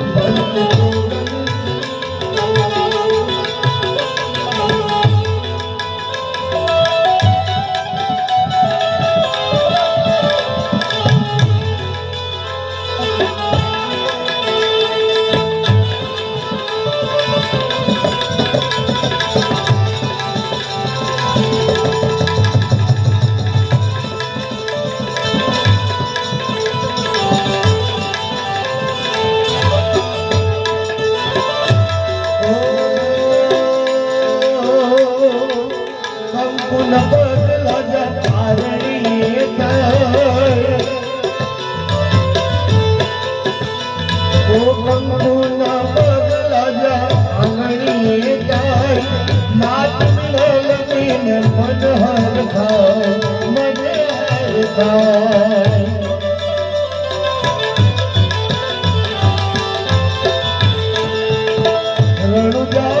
Música કંકુન બદલા જતારણીએ થાય. ઓ કંકુન બદલા જતારણીએ થાય. નાચ મન